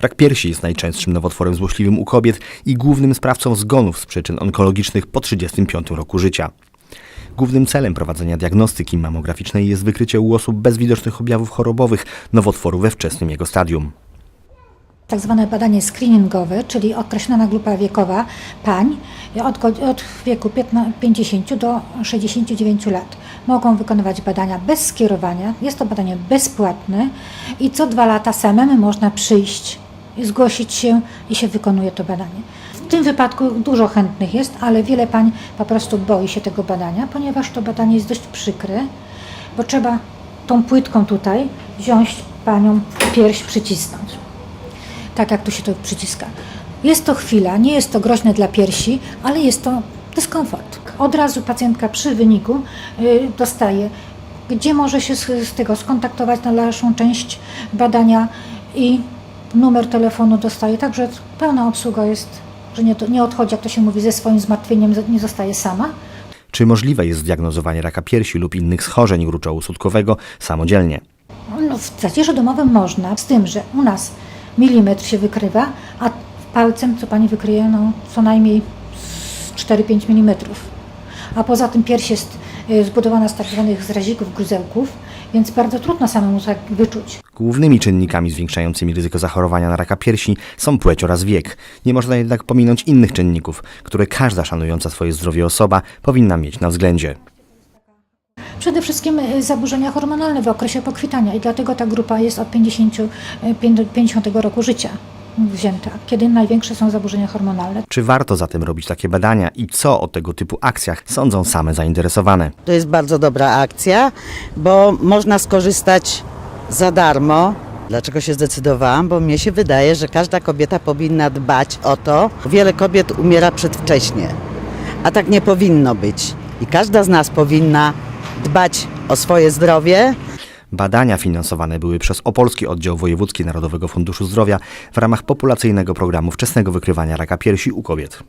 Rak piersi jest najczęstszym nowotworem złośliwym u kobiet i głównym sprawcą zgonów z przyczyn onkologicznych po 35 roku życia. Głównym celem prowadzenia diagnostyki mammograficznej jest wykrycie u osób bez widocznych objawów chorobowych nowotworu we wczesnym jego stadium. Tak zwane badanie screeningowe, czyli określona grupa wiekowa pań od, od wieku 15 50 do 69 lat. Mogą wykonywać badania bez skierowania. Jest to badanie bezpłatne i co dwa lata samemu można przyjść, i zgłosić się i się wykonuje to badanie. W tym wypadku dużo chętnych jest, ale wiele pań po prostu boi się tego badania, ponieważ to badanie jest dość przykre, bo trzeba tą płytką tutaj wziąć panią pierś, przycisnąć tak jak tu się to przyciska. Jest to chwila, nie jest to groźne dla piersi, ale jest to dyskomfort. Od razu pacjentka przy wyniku y, dostaje, gdzie może się z, tego skontaktować na dalszą część badania i numer telefonu dostaje, także pełna obsługa jest, że nie, nie odchodzi, jak to się mówi, ze swoim zmartwieniem, nie zostaje sama. Czy możliwe jest zdiagnozowanie raka piersi lub innych schorzeń gruczołu sutkowego samodzielnie? No, w zacierze domowym można, z tym, że u nas milimetr się wykrywa, a palcem, co pani wykryje, no, co najmniej z 4-5 mm. A poza tym pierś jest y, zbudowana z tak zwanych zrazików, gruzełków, więc bardzo trudno samemu tak wyczuć. Głównymi czynnikami zwiększającymi ryzyko zachorowania na raka piersi są płeć oraz wiek. Nie można jednak pominąć innych czynników, które każda szanująca swoje zdrowie osoba powinna mieć na względzie. Przede wszystkim y, zaburzenia hormonalne w okresie pokwitania i dlatego ta grupa jest od 50, y, pię- 50 roku życia wzięta, kiedy największe są zaburzenia hormonalne. Czy warto zatem robić takie badania i co o tego typu akcjach sądzą same zainteresowane? To jest bardzo dobra akcja, bo można skorzystać za darmo. Dlaczego się zdecydowałam? Bo mnie się wydaje, że każda kobieta powinna dbać o to. Wiele kobiet umiera przedwcześnie, a tak nie powinno być. I każda z nas powinna dbać o swoje zdrowie, Badania finansowane były przez Opolski Oddział Wojewódzki Narodowego Funduszu Zdrowia w ramach populacyjnego programu wczesnego wykrywania raka piersi u kobiet.